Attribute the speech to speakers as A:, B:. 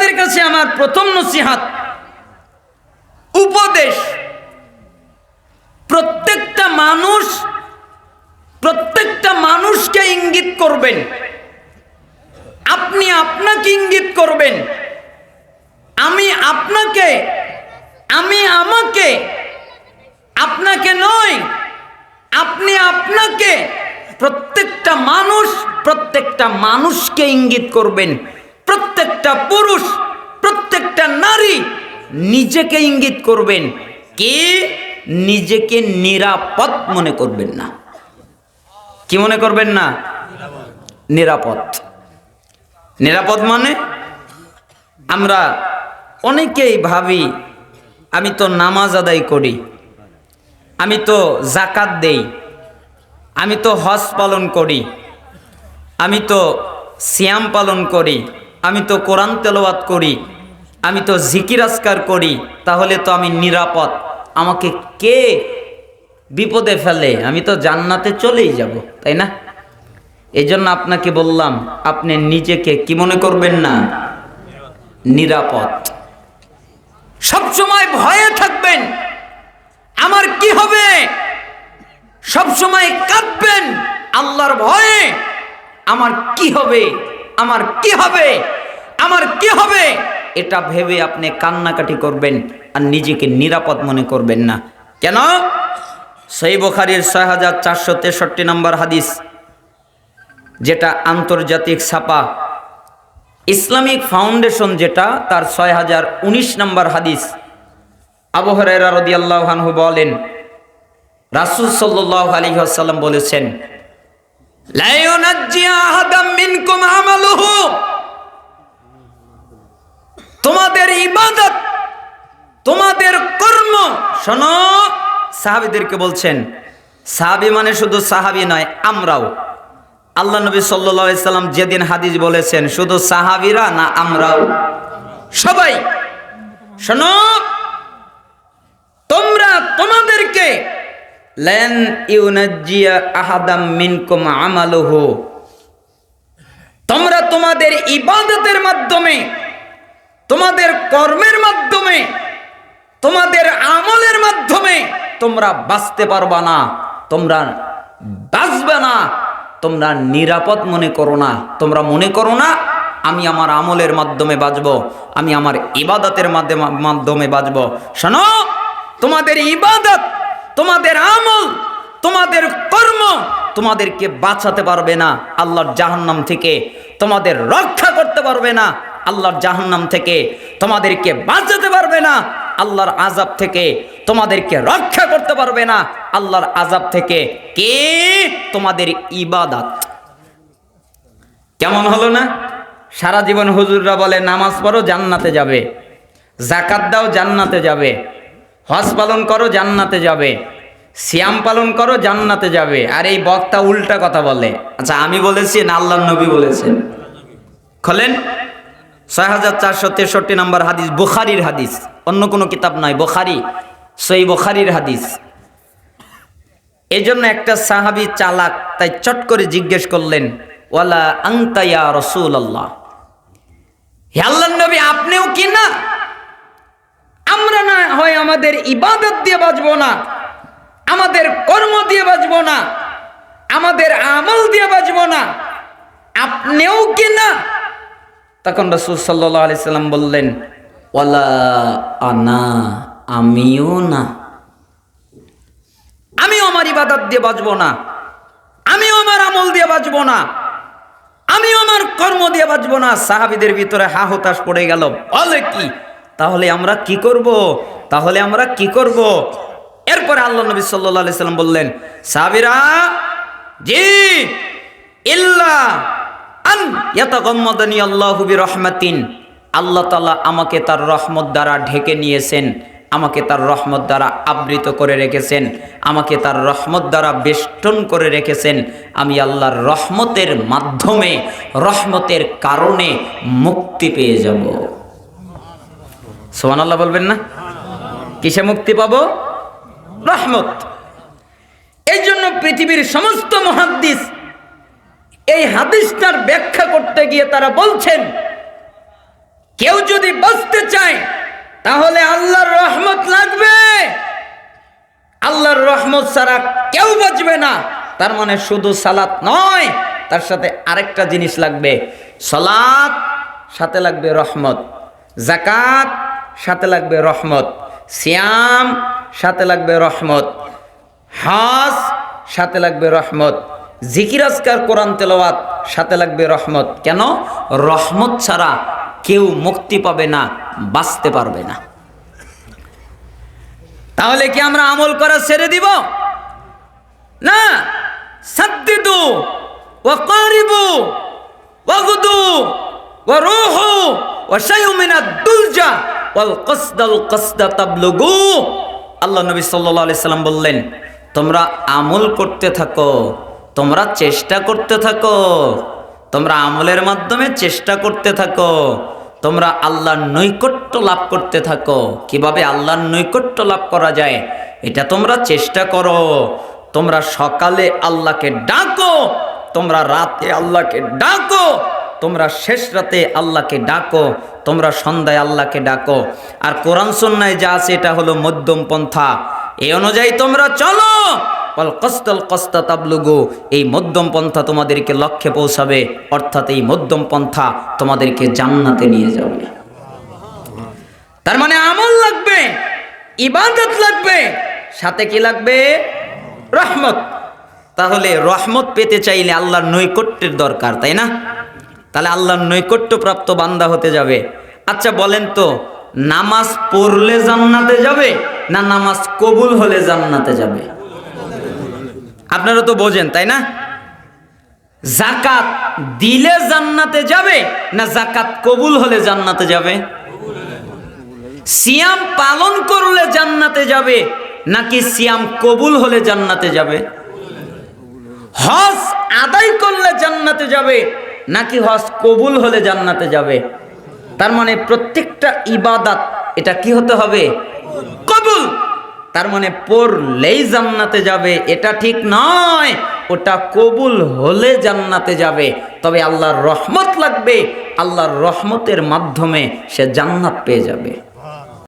A: আপনাদের কাছে আমার প্রথম নসিহাত, উপদেশ, প্রত্যেকটা মানুষ, প্রত্যেকটা মানুষকে ইঙ্গিত করবেন। আপনি আপনাকে ইঙ্গিত করবেন। আমি আপনাকে, আমি আমাকে, আপনাকে নয়, আপনি আপনাকে, প্রত্যেকটা মানুষ, প্রত্যেকটা মানুষকে ইঙ্গিত করবেন। প্রত্যেকটা পুরুষ, প্রত্যেকটা নারী নিজেকে ইঙ্গিত করবেন। কে? নিজেকে নিরাপদ মনে করবেন না। কি মনে করবেন না? নিরাপদ। নিরাপদ মানে? আমরা অনেকেই ভাবি, আমি তো নামাজ আদায় করি, আমি তো জাকাত দেই, আমি তো হজ পালন করি, আমি তো সিয়াম পালন করি আমি তো কোরআন তেলাওয়াত করি, আমি তো জিকির আসকার করি, তাহলে তো আমি নিরাপদ। আমাকে কে বিপদে ফেলে? আমি তো জান্নাতে চলেই যাব, তাই না? এই জন্য আপনাকে বললাম, আপনি নিজেকে কি মনে করবেন না? নিরাপদ। সবসময় ভয়ে থাকবেন। আমার কি হবে? সবসময় কাঁদবেন। আল্লাহর ভয়ে। আমার কি হবে? আমার কি হবে? আমার কি হবে? এটা ভেবে আপনি কান্নাকাটি করবেন আর নিজেকে নিরাপদ মনে করবেন না। কেন? সেই বোখারির ছয় হাজার চারশো তেষট্টি নম্বর হাদিস, যেটা আন্তর্জাতিক ছাপা। ইসলামিক ফাউন্ডেশন যেটা, তার ছয় হাজার উনিশ নম্বর হাদিস। আবু হরাইরা রাদিয়াল্লাহু আনহু বলেন, রাসূল সাল্লাল্লাহু আলাইহি ওয়াসাল্লাম বলেছেন লা ইউনাজ্জি আহাদাম মিনকুম আমালুহু তোমাদের ইবাদত, তোমাদের কর্ম, শোনো, সাহাবীদেরকে বলছেন, সাহাবী মানে শুধু সাহাবী নয়, আমরাও। আল্লাহ নবী সাল্লাম যেদিন হাদিস বলেছেন, শুধু সাহাবিরা না আমরাও। সবাই, শোনো, তোমরা তোমাদেরকে লেন ইউনাজ্জিয়া আহাদাম মিনকুম আমালুহু। তোমরা তোমাদের ইবাদতের মাধ্যমে, তোমাদের কর্মের মাধ্যমে, তোমাদের আমলের মাধ্যমে তোমরা বাঁচতে পারবা না, তোমরা বাঁচবে না, তোমরা নিরাপদ মনে করো না। তোমরা মনে করো না, আমি আমার আমলের মাধ্যমে বাঁচব, আমি আমার ইবাদতের মাধ্যমে বাঁচব। শোনো, তোমাদের ইবাদত তোমাদের আমল, তোমাদের কর্ম তোমাদেরকে বাঁচাতে পারবে না। আল্লাহর জাহান্নাম থেকে তোমাদের রক্ষা করতে পারবে না। আল্লাহর জাহান্নাম থেকে তোমাদেরকে বাঁচাতে পারবে না। আল্লাহর আজাব থেকে তোমাদেরকে রক্ষা করতে পারবে না। আল্লাহর আজাব থেকে কে? তোমাদের ইবাদত। কেমন হলো না? সারা জীবন হুজুররা বলে, নামাজ পড়ো, জান্নাতে যাবে। জাকাত দাও, জান্নাতে যাবে। হজ পালন করো, জান্নাতে যাবে। সিয়াম পালন করো, জান্নাতে যাবে। আর এই বক্তা উল্টা কথা বলে। আচ্ছা আমি বলেছি না, আল্লাহ নবী বলেছেন। খোলেন। ছয় হাজার চারশো তেষট্টি নম্বর হাদিস, বুখারির হাদিস। অন্য কোনো কিতাব নয়, বুখারি। সেই বুখারির হাদিস। এই জন্য একটা সাহাবি চালাক, তাই চট করে জিজ্ঞেস করলেন, ওয়ালা আংতাইয়া রসুল আল্লাহ হে আল্লাহ নবী, আপনিও কি না হয় আমাদের ইবাদত দিয়ে বাঁচবো না, আমাদের কর্ম দিয়ে বাঁচবো না, আমাদের আমল দিয়ে বাঁচবো না। আপনিও কি না? তখন রসুল সাল্লাহ আলি সাল্লাম বললেন, ওয়ালা আনা, আমিও না। আমিও আমার ইবাদত দিয়ে বাঁচবো না। আমিও আমার আমল দিয়ে বাঁচবো না। আমিও আমার কর্ম দিয়ে বাঁচবো না। সাহাবিদের ভিতরে হা হতাশ পড়ে গেল। বলে কি? তাহলে আমরা কি করব? তাহলে আমরা কি করব? এরপরে আল্লাহ নবী সাল্লাহ আলি সাল্লাম বললেন সাহাবিরা জি, ইল্লা আন ইয়াতাগাম্মাদানি আল্লাহু বিরহমাতিন। আল্লাহ তাআলা আমাকে তার রহমত দ্বারা ঢেকে নিয়েছেন, আমাকে তার রহমত দ্বারা আবৃত করে রেখেছেন, আমাকে তার রহমত দ্বারা বেষ্টন করে রেখেছেন। আমি আল্লাহর রহমতের মাধ্যমে, রহমতের কারণে মুক্তি পেয়ে যাব। সোহান আল্লাহ বলবেন না? কিসে মুক্তি পাবো? রহমত। এই জন্য পৃথিবীর সমস্ত মহাদ্দিস এই হাদিসটার ব্যাখ্যা করতে গিয়ে তারা বলছেন, কেউ যদি বাঁচতে চায়, তাহলে আল্লাহর রহমত লাগবে। আল্লাহর রহমত ছাড়া কেউ বাঁচবে না। তার মানে শুধু সালাত নয়, তার সাথে আরেকটা জিনিস লাগবে। সালাত, সাথে লাগবে রহমত। জাকাত সাথে লাগবে রহমত। সিয়াম, সাথে লাগবে রহমত। হাস, সাথে লাগবে রহমত। জিকির, আজকার, কোরআন, তেলাওয়াত, সাথে লাগবে রহমত। কেন? রহমত ছাড়া কেউ মুক্তি পাবে না, বাঁচতে পারবে না। তাহলে কি আমরা আমল করা ছেড়ে দিব? না। সাদ্দিদু ওয়া কারিবু ওয়া গুদু ওয়া রুহু ওয়া শাইউ মিনাদ দুলজা। আল্লাহ নবী সাল্লাম বললেন, তোমরা আমল করতে থাকো, তোমরা চেষ্টা করতে থাকো, তোমরা আমলের মাধ্যমে চেষ্টা করতে থাকো, তোমরা আল্লাহর নৈকট্য লাভ করতে থাকো। কীভাবে আল্লাহর নৈকট্য লাভ করা যায়? এটা তোমরা চেষ্টা করো। তোমরা সকালে আল্লাহকে ডাকো, তোমরা রাতে আল্লাহকে ডাকো তোমরা শেষ রাতে আল্লাহকে ডাকো, তোমরা সন্ধ্যায় আল্লাহকে ডাকো। আর কোরআন সন্ন্যায় যা আছে এটা হলো মধ্যম পন্থা। এই অনুযায়ী তোমরা চলো। এই মধ্যম পন্থা তোমাদেরকে লক্ষ্যে পৌঁছাবে। অর্থাৎ এই মধ্যম পন্থা তোমাদেরকে জান্নাতে নিয়ে যাবে। তার মানে আমল লাগবে, ইবাদত লাগবে। সাথে কি লাগবে? রহমত। তাহলে রহমত পেতে চাইলে আল্লাহর নৈকট্যের দরকার, তাই না? তাহলে আল্লাহর নৈকট্য প্রাপ্ত বান্দা হতে যাবে। আচ্ছা বলেন তো, নামাজ পড়লে জান্নাতে যাবে না নামাজ কবুল হলে জান্নাতে যাবে? আপনারা তো বোঝেন, তাই না? জাকাত দিলে জান্নাতে যাবে না জাকাত কবুল হলে জান্নাতে যাবে? সিয়াম পালন করলে জান্নাতে যাবে নাকি সিয়াম কবুল হলে জান্নাতে যাবে? হজ আদায় করলে জান্নাতে যাবে নাকি হজ কবুল হলে জান্নাতে যাবে? তার মানে প্রত্যেকটা ইবাদাত, এটা কি হতে হবে? কবুল। তার মানে পড়লেই জান্নাতে যাবে, এটা ঠিক নয়। ওটা কবুল হলে জান্নাতে যাবে। তবে আল্লাহর রহমত লাগবে, আল্লাহর রহমতের মাধ্যমে সে জান্নাত পেয়ে যাবে।